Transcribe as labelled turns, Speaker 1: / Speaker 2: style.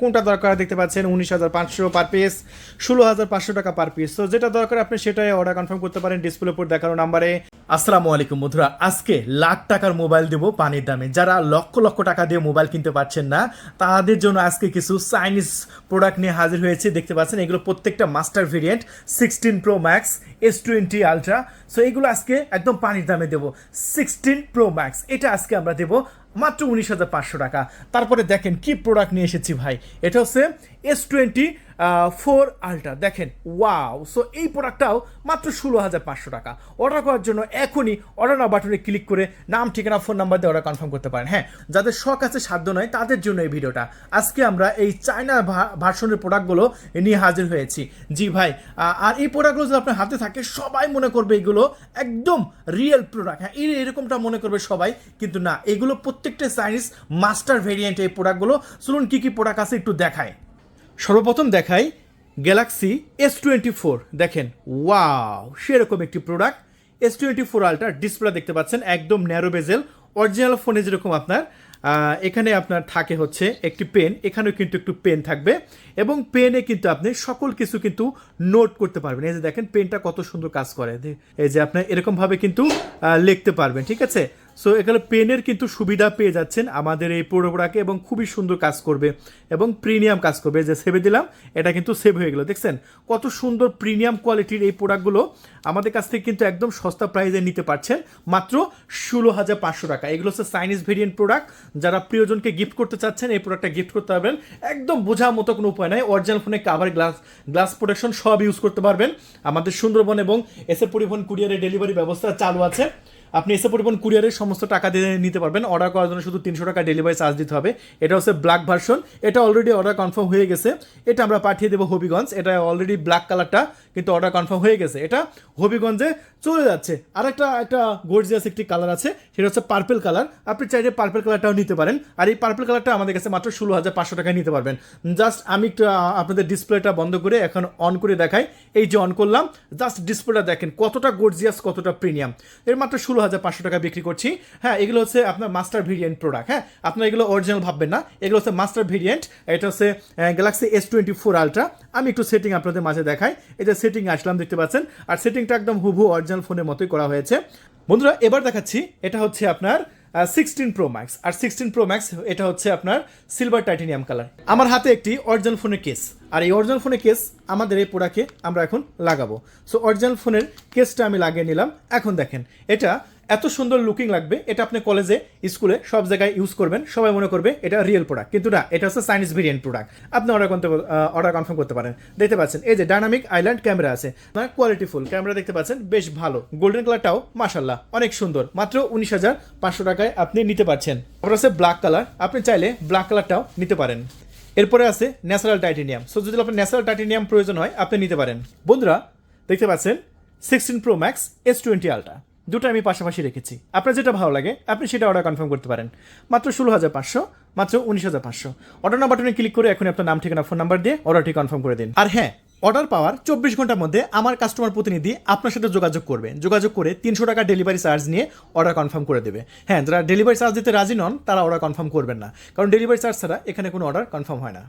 Speaker 1: কোনটা দরকার দেখতে পাচ্ছেন? উনিশ হাজার পাঁচশো পার পিস ষোলো হাজার পাঁচশো টাকা পার পিস তো যেটা দরকার আপনি সেটাই অর্ডার কনফার্ম করতে পারেন ডিসপ্লে উপর দেখানো নাম্বারে আসসালামু আলাইকুম বন্ধুরা, আজকে লাখ টাকার মোবাইল দেবো পানির দামে। যারা লক্ষ লক্ষ টাকা দিয়ে মোবাইল কিনতে পারছেন না, তাদের জন্য আজকে কিছু চাইনিজ প্রোডাক্ট নিয়ে হাজির হয়েছে। দেখতে পাচ্ছেন, এগুলো প্রত্যেকটা master variant sixteen pro max S twenty ultra so এগুলো আজকে একদম পানির দামে দেবো। সিক্সটিন প্রো ম্যাক্স এটা আজকে আমরা দেবো মাত্র উনিশ হাজার পাঁচশো টাকা। তারপরে দেখেন কি প্রোডাক্ট নিয়ে এসেছি ভাই, এটা হচ্ছে এস টোয়েন্টি ফোর আলট্রা দেখেন ওয়াও সো এই প্রোডাক্টটাও মাত্র ষোলো হাজার পাঁচশো টাকা। অর্ডার করার জন্য এখনই অর্ডার না বাটনে ক্লিক করে নাম, ঠিকানা ফোন নাম্বার দিয়ে অর্ডার কনফার্ম করতে পারেন। হ্যাঁ যাদের শখ আছে, সাধ্য নয়, তাদের জন্য এই ভিডিওটা আজকে আমরা এই চায়না ভার্সনের প্রোডাক্টগুলো নিয়ে হাজির হয়েছি। জি ভাই আর এই প্রোডাক্টগুলো যদি আপনার হাতে থাকে, সবাই মনে করবে এগুলো একদম রিয়েল প্রোডাক্ট হ্যাঁ এরকমটা মনে করবে সবাই, কিন্তু না, এগুলো প্রত্যেকটা চাইনিজ মাস্টার ভেরিয়েন্ট এই প্রোডাক্টগুলো চলুন কী কী প্রোডাক্ট আছে একটু দেখায় সর্বপ্রথম দেখাই গ্যালাক্সি এস টোয়েন্টি ফোর দেখেন ওয়াও সেরকম একটি product S twenty four ultra display দেখতে পাচ্ছেন, একদম ন্যারো বেজেল অরিজিনাল ফোনে যেরকম আপনার এখানে আপনার থাকে হচ্ছে একটি পেন এখানেও কিন্তু একটু পেন থাকবে এবং পেনে কিন্তু আপনি সকল কিছু কিন্তু নোট করতে পারবেন। এই যে দেখেন পেনটা কত সুন্দর কাজ করে। এই যে আপনার এরকমভাবে কিন্তু লিখতে পারবেন, ঠিক আছে? সো এখানে পেনের কিন্তু সুবিধা পেয়ে যাচ্ছেন আমাদের এই প্রোডাক্টে এবং খুবই সুন্দর কাজ করবে এবং প্রিমিয়াম কাজ করবে। যে সেভে দিলাম, এটা কিন্তু সেভ হয়ে গেল। দেখছেন, কত সুন্দর প্রিমিয়াম কোয়ালিটির এই প্রোডাক্টগুলো আমাদের কাছ থেকে কিন্তু একদম সস্তা প্রাইসে নিতে পারছেন। মাত্র ষোলো হাজার পাঁচশো টাকা। এগুলো হচ্ছে চাইনিজ ভেরিয়েন্ট প্রোডাক্ট যারা প্রিয়জনকে গিফট করতে চাচ্ছেন, এই প্রোডাক্টটা গিফট করতে পারবেন। একদম বোঝার মতো কোনো উপায় নাই। অরিজিনাল ফোনে কাভার গ্লাস গ্লাস প্রোটেকশন সব ইউজ করতে পারবেন। আমাদের সুন্দরবন এবং এসে পরিবহন কুরিয়ারের ডেলিভারি ব্যবস্থা চালু আছে। আপনি এসে পরিবহন কুরিয়ারের সমস্ত টাকা দিয়ে নিতে পারবেন। অর্ডার করার জন্য শুধু তিনশো টাকা ডেলিভারি চার্জ দিতে হবে। এটা হচ্ছে ব্ল্যাক ভার্সন এটা অলরেডি অর্ডার কনফার্ম হয়ে গেছে। এটা আমরা পাঠিয়ে দেবো হবিগঞ্জ। এটা অলরেডি ব্ল্যাক কালারটা কিন্তু অর্ডার কনফার্ম হয়ে গেছে। এটা হবিগঞ্জে চলে যাচ্ছে। আর একটা একটা গর্জিয়াস একটি কালার আছে। সেটা হচ্ছে পার্পেল কালার আপনি চাইলে পার্পেল কালারটাও নিতে পারেন। আর এই পার্পেল কালারটা আমাদের কাছে মাত্র ষোলো হাজার পাঁচশো টাকায় নিতে পারবেন। জাস্ট আমি একটু আপনাদের ডিসপ্লেটা বন্ধ করে এখন অন করে দেখাই। এই যে অন করলাম জাস্ট ডিসপ্লেটা দেখেন কতটা গর্জিয়াস কতটা প্রিমিয়াম এর মাত্র ষোলো হাজার পাঁচশো টাকা বিক্রি করছি। হ্যাঁ এগুলো হচ্ছে আপনার মাস্টার ভেরিয়েন্ট প্রোডাক্ট হ্যাঁ? আপনার এগুলো অরিজিনাল ভাববেন না। এগুলো হচ্ছে মাস্টার ভেরিয়েন্ট এটা হচ্ছে Galaxy S twenty four ultra আমি একটু সেটিং আপনাদের মাঝে দেখাই। এই যে সেটিং আসলাম, দেখতে পাচ্ছেন? আর সেটিংটা একদম হুবহু অরিজিনাল ফোনের মতোই করা হয়েছে। বন্ধুরা, এবার দেখাচ্ছি, এটা হচ্ছে আপনার সিক্সটিন প্রো ম্যাক্স আর সিক্সটিন প্রো ম্যাক্স এটা হচ্ছে আপনার সিলভার টাইটেনিয়াম কালার আমার হাতে একটি অরিজিনাল ফোনের কেস আর এই অরিজিনাল ফোনের কেস আমাদের এই প্রোডাক্টে আমরা এখন লাগাবো। সো অরিজিনাল ফোনের কেসটা আমি লাগিয়ে নিলাম। এখন দেখেন, এটা এত সুন্দর লুকিং লাগবে, এটা আপনি কলেজে স্কুলে সব জায়গায় ইউজ করবেন, সবাই মনে করবে এটা রিয়েল প্রোডাক্ট কিন্তু না, এটা হচ্ছে চাইনিজ ভেরিয়েন্ট প্রোডাক্ট আপনি অর্ডার করতে অর্ডার কনফার্ম করতে পারেন। দেখতে পাচ্ছেন, এই যে ডাইনামিক আইল্যান্ড ক্যামেরা আছে মানে কোয়ালিটি ফুল ক্যামেরা দেখতে পাচ্ছেন, বেশ ভালো। গোল্ডেন কালারটাও মাশাল্লাহ অনেক সুন্দর। মাত্র উনিশ হাজার পাঁচশো টাকায় আপনি নিতে পারছেন। আবার আছে ব্ল্যাক কালার আপনি চাইলে ব্ল্যাক কালারটাও নিতে পারেন। এরপরে আছে ন্যাচারাল টাইটেনিয়াম। সো যদি আপনার ন্যাচারাল টাইটেনিয়াম প্রয়োজন হয়, আপনি নিতে পারেন। বন্ধুরা, দেখতে পাচ্ছেন sixteen pro max S twenty ultra দুটো আমি পাশাপাশি রেখেছি। আপনার যেটা ভালো লাগে, আপনি সেটা অর্ডার কনফার্ম করতে পারেন। মাত্র ষোলো হাজার পাঁচশো, মাত্র উনিশ হাজার পাঁচশো। অর্ডার নাম্বার বাটনে ক্লিক করে এখন আপনার নাম, ঠিকানা ফোন নাম্বার দিয়ে অর্ডারটি কনফার্ম করে দিন। আর হ্যাঁ অর্ডার পাওয়ার চব্বিশ ঘণ্টার মধ্যে আমার কাস্টমার প্রতিনিধি আপনার সাথে যোগাযোগ করবে। যোগাযোগ করে তিনশো টাকা ডেলিভারি চার্জ নিয়ে অর্ডার কনফার্ম করে দেবে। হ্যাঁ যারা ডেলিভারি চার্জ দিতে রাজি নন, তারা অর্ডার কনফার্ম করবেন না। কারণ ডেলিভারি চার্জ ছাড়া এখানে কোনো অর্ডার কনফার্ম হয় না।